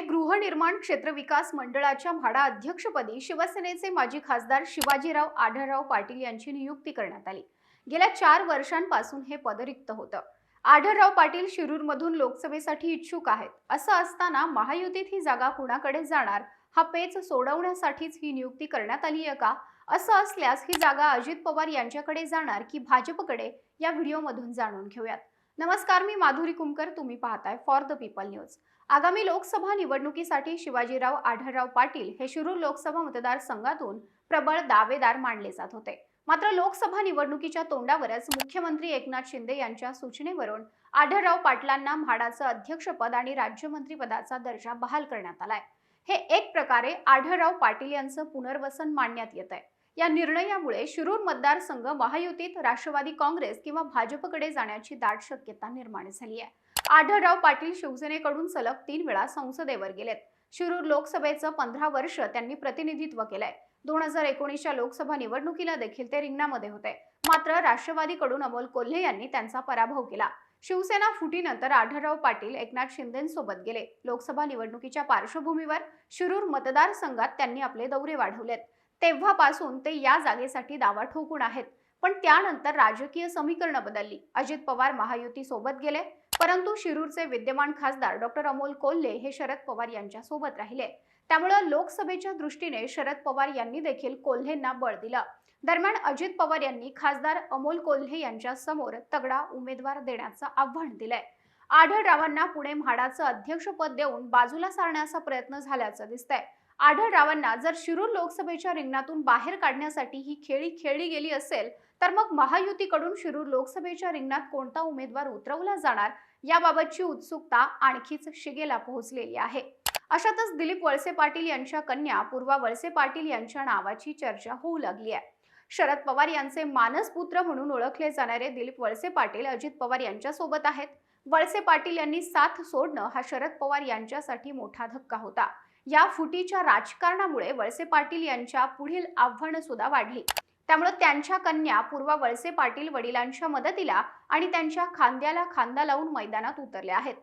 गृहनिर्माण क्षेत्र विकास मंडळाच्या म्हाडा अध्यक्षपदी शिवसेनेचे माजी खासदार शिवाजीराव आढळराव पाटील यांची नियुक्ती करण्यात आली. गेल्या चार वर्षांपासून हे पद रिक्त होतं. आढळराव पाटील शिरूरमधून लोकसभेसाठी इच्छुक आहेत. असं असताना महायुतीत ही जागा कुणाकडे जाणार हा पेच सोडवण्यासाठीच ही नियुक्ती करण्यात आली आहे का? असं असल्यास ही जागा अजित पवार यांच्याकडे जाणार की भाजपकडे? या व्हिडिओमधून जाणून घेऊयात. नमस्कार मी माधुरी कुमकर. तुम्ही पाहताय फॉर द पीपल न्यूज आगामी लोकसभा निवडणुकीसाठी शिवाजीराव आढळराव पाटील हे शिरूर लोकसभा मतदारसंघातून प्रबळ दावेदार मानले जात होते. मात्र लोकसभा निवडणुकीच्या तोंडावरच मुख्यमंत्री एकनाथ शिंदे यांच्या सूचनेवरून आढळराव पाटलांना म्हाडाचं अध्यक्षपद आणि राज्यमंत्रीपदाचा दर्जा बहाल करण्यात आलाय. हे एक प्रकारे आढळराव पाटील यांचं पुनर्वसन मानण्यात येत आहे या निर्णयामुळे शिरूर मतदारसंघ महायुतीत राष्ट्रवादी काँग्रेस किंवा भाजपकडे जाण्याची दाट शक्यता निर्माण झाली आहे. आढळराव पाटील शिवसेनेकडून सलग तीन वेळा संसदेवर गेलेत. शिरूर लोकसभेचं पंधरा वर्ष त्यांनी प्रतिनिधित्व केलंय. दोन हजार एकोणीसच्या लोकसभा निवडणुकीला देखील ते रिंगणामध्ये होते. मात्र राष्ट्रवादीकडून अमोल कोल्हे यांनी त्यांचा पराभव केला. शिवसेना फुटीनंतर आढळराव पाटील एकनाथ शिंदेसोबत गेले. लोकसभा निवडणुकीच्या पार्श्वभूमीवर शिरूर मतदारसंघात त्यांनी आपले दौरे वाढवलेत. तेव्हापासून ते या जागेसाठी दावा ठोकून आहेत. पण त्यानंतर राजकीय समीकरणं बदलली. अजित पवार महायुती सोबत गेले. परंतु शिरूरचे विद्यमान खासदार डॉक्टर अमोल कोल्हे हे शरद पवार यांच्या सोबत राहिले. त्यामुळे लोकसभेच्या दृष्टीने शरद पवार यांनी देखील कोल्हेंना बळ दिलं. दरम्यान अजित पवार यांनी खासदार अमोल कोल्हे यांच्या समोर तगडा उमेदवार देण्याचं आव्हान दिलंय. आढळरावांना पुणे म्हाडाचं अध्यक्षपद देऊन बाजूला सारण्याचा प्रयत्न झाल्याचं दिसतंय. आढळरावांना जर शिरूर लोकसभेच्या रिंगणातून बाहेर काढण्यासाठी ही खेळी खेळली गेली असेल तर मग महायुतीकडून शिरूर लोकसभेच्या रिंगणात कोणता उमेदवार उतरवला जाणार? याबाबतची उत्सुकता आणखीच शिगेला पोहोचलेली आहे. अशातच दिलीप वळसे पाटील यांच्या कन्या पूर्वा वळसे पाटील यांच्या नावाची चर्चा होऊ लागली आहे. शरद पवार यांचे मानसपुत्र म्हणून ओळखले जाणारे दिलीप वळसे पाटील अजित पवार यांच्या सोबत आहेत. वळसे पाटील यांनी साथ सोडणं हा शरद पवार यांच्यासाठी मोठा धक्का होता. या फुटीच्या राजकारणामुळे वळसे पाटील यांच्या पुढील आव्हानं सुद्धा वाढली. त्यामुळे त्यांच्या कन्या पूर्वा वळसे पाटील वडिलांच्या मदतीला आणि त्यांच्या खांद्याला खांदा लावून मैदानात उतरल्या आहेत.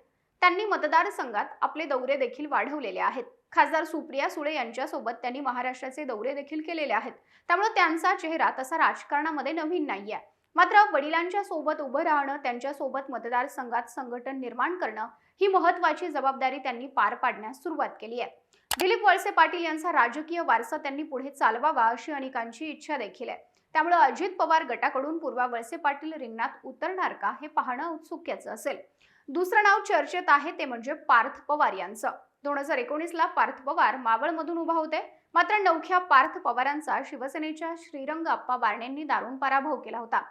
त्यांनी मतदारसंघात आपले दौरे देखील वाढवलेले आहेत. खासदार सुप्रिया सुळे यांच्यासोबत त्यांनी महाराष्ट्राचे दौरे देखील केलेले आहेत. त्यामुळे त्यांचा चेहरा तसा राजकारणामध्ये नवीन नाहीये. मात्र वडिलांच्या सोबत उभं राहणं त्यांच्यासोबत मतदारसंघात संघटन निर्माण करणं ही महत्वाची जबाबदारी त्यांनी पार पाडण्यास सुरुवात केली आहे. दिलीप वळसे पाटील यांचा राजकीय वारसा त्यांनी पुढे चालवावा अशी अनेकांची इच्छा देखील आहे. त्यामुळे अजित पवार गटाकडून पूर्वा वळसे पाटील रिंगणात उतरणार का हे पाहणं उत्सुक्याचं असेल. दुसरं नाव चर्चेत आहे ते म्हणजे पार्थ पवार यांचं. दोन हजार एकोणीसला पार्थ पवार मावळमधून उभा होते. मात्र नवख्या पार्थ पवारांचा शिवसेनेच्या श्रीरंग अप्पा बारणेंनी दारुण पराभव केला होता.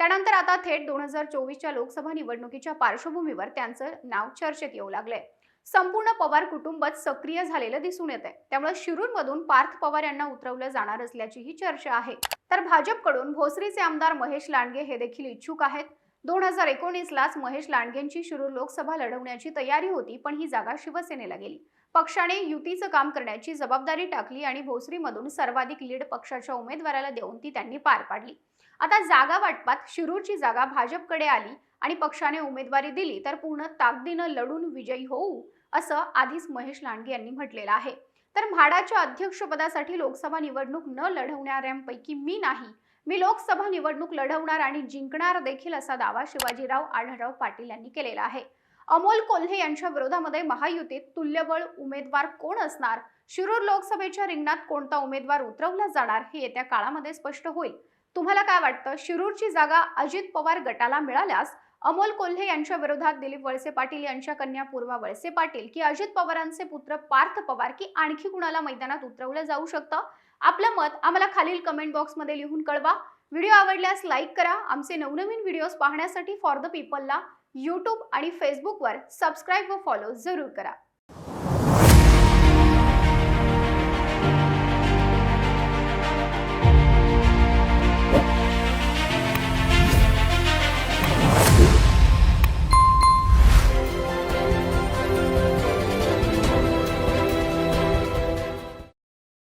त्यानंतर आता थेट दोन हजार चोवीसच्या लोकसभा निवडणुकीच्या पार्श्वभूमीवर त्यांचं नाव चर्चेत येऊ लागले संपूर्ण पवार कुटुंबात सक्रिय झालेलं दिसून येत आहे त्यामुळे शिरूरमधून पार्थ पवार यांना उतरवलं जाणार असल्याची ही चर्चा आहे. तर भाजपकडून भोसरीचे आमदार महेश लांडगे हे देखील इच्छुक आहेत. दोन हजार एकोणीसलाच महेश लांडगेंची शिरूर लोकसभा लढवण्याची तयारी होती पण ही जागा शिवसेनेला गेली. पक्षाने युतीचं काम करण्याची जबाबदारी टाकली आणि भोसरीमधून सर्वाधिक लीड पक्षाच्या उमेदवाराला देऊन ती त्यांनी पार पाडली. आता जागा वाटपात शिरूरची जागा भाजपकडे आली आणि पक्षाने उमेदवारी दिली तर पूर्ण ताकदीनं लढून विजयी होऊ असं आधीच महेश लांडगे यांनी म्हटलेलं आहे. तर म्हाडाच्या अध्यक्षपदासाठी लोकसभा निवडणूक न लढवणाऱ्यांपैकी मी नाही. मी लोकसभा निवडणूक लढवणार आणि जिंकणार देखील असा दावा शिवाजीराव आढळराव पाटील यांनी केलेला आहे. अमोल कोल्हे यांच्या विरोधामध्ये महायुतीत तुल्यबळ उमेदवार कोण असणार? शिरूर लोकसभेच्या रिंगणात कोणता उमेदवार उतरवला जाणार हे येत्या काळामध्ये स्पष्ट होईल. तुम्हाला काय वाटतं? शिरूरची जागा अजित पवार गटाला मिळाल्यास अमोल कोल्हे यांच्या विरोधात दिलीप वळसे पाटील यांच्या कन्या पूर्वा वळसे पाटील की अजित पवारांचे पुत्र पार्थ पवार की आणखी कुणाला मैदानात उतरवलं जाऊ शकतं? आपलं मत आम्हाला खालील कमेंट बॉक्समध्ये लिहून कळवा. व्हिडिओ आवडल्यास लाईक करा. आमचे नवनवीन व्हिडिओज पाहण्यासाठी फॉर द पीपलला यूट्यूब आणि फेसबुकवर सबस्क्राईब व फॉलो जरूर करा.